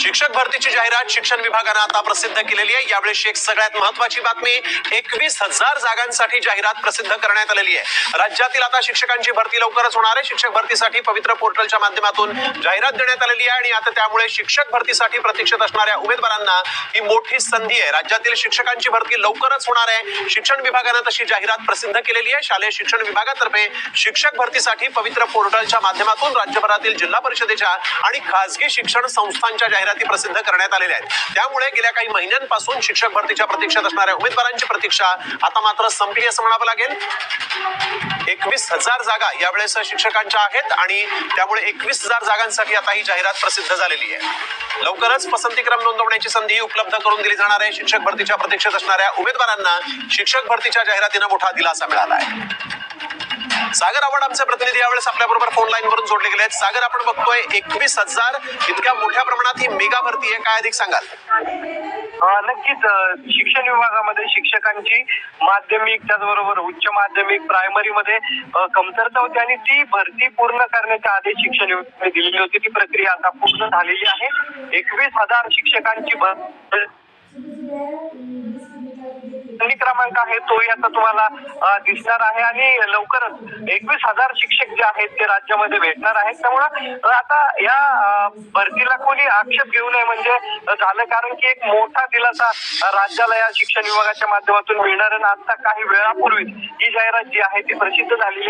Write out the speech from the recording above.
शिक्षक भरतीची जाहिरात शिक्षण विभागानं आता प्रसिद्ध केलेली आहे. यावेळेस एक सगळ्यात महत्वाची बातमी एकवीस हजार जागांसाठी जाहिरात प्रसिद्ध करण्यात आलेली आहे. राज्यातील आता शिक्षकांची भरती लवकरच होणार आहे. शिक्षक भरतीसाठी पवित्र पोर्टलच्या माध्यमातून जाहिरात देण्यात आलेली आहे आणि आता त्यामुळे शिक्षक भरतीसाठी प्रतीक्षेत असणाऱ्या उमेदवारांना ही मोठी संधी आहे. राज्यातील शिक्षकांची भरती लवकरच होणार आहे. शिक्षण विभागानं तशी जाहिरात प्रसिद्ध केलेली आहे. शालेय शिक्षण विभागातर्फे शिक्षक भरतीसाठी पवित्र पोर्टलच्या माध्यमातून राज्यभरातील जिल्हा परिषदेच्या आणि खासगी शिक्षण संस्थांच्या जाहिराती प्रसिद्ध करण्यात आलेल्या आहेत. त्यामुळे गेल्या काही महिन्यांपासून शिक्षक भरतीच्या प्रतीक्षेत असणाऱ्या उमेदवारांची प्रतीक्षा आता मात्र संपली असं म्हणावं लागेल. एकवीस हजार जागा यावेळेस शिक्षकांच्या आहेत आणि त्यामुळे एकवीस हजार जागांसाठी आता ही जाहिरात प्रसिद्ध झालेली आहे. लवकरच पसंतीक्रम नोंदवण्याची संधी उपलब्ध करून दिली जाणार आहे. शिक्षक भरतीच्या प्रतीक्षेत असणाऱ्या उमेदवारांना शिक्षक भरतीच्या जाहिरातीनं मोठा दिलासा मिळाला आहे. सागर आपण आमचे प्रतिनिधी यावेळेस आपल्या बरोबर फोन लाईन वरून जोडले गेले आहेत. सागर आपण बघतोय एकवीस हजार इतक्या मोठ्या प्रमाणात ही मेगा भरती आहे. काय अधिक सांगाल? नक्कीच शिक्षण विभागामध्ये शिक्षकांची माध्यमिक त्याचबरोबर उच्च माध्यमिक प्रायमरी मध्ये कमतरता होती आणि ती भरती पूर्ण करण्याचे आदेश शिक्षण विभागाने दिलेली होती. ती प्रक्रिया आता पूर्ण झालेली आहे. एकवीस हजार शिक्षकांची भर संधी क्रमांक आहे तो आता तुम्हाला दिसणार आहे. आणि लवकरच एकवीस हजार शिक्षक जे आहेत ते राज्यामध्ये भेटणार आहेत. त्यामुळं आता या भरतीला कोणी आक्षेप घेऊ नये म्हणजे झालं. कारण की एक मोठा दिलासा राज्याला या शिक्षण विभागाच्या माध्यमातून मिळणार आणि आता काही वेळापूर्वी ही जाहिरात जी आहे ती प्रसिद्ध झालेली आहे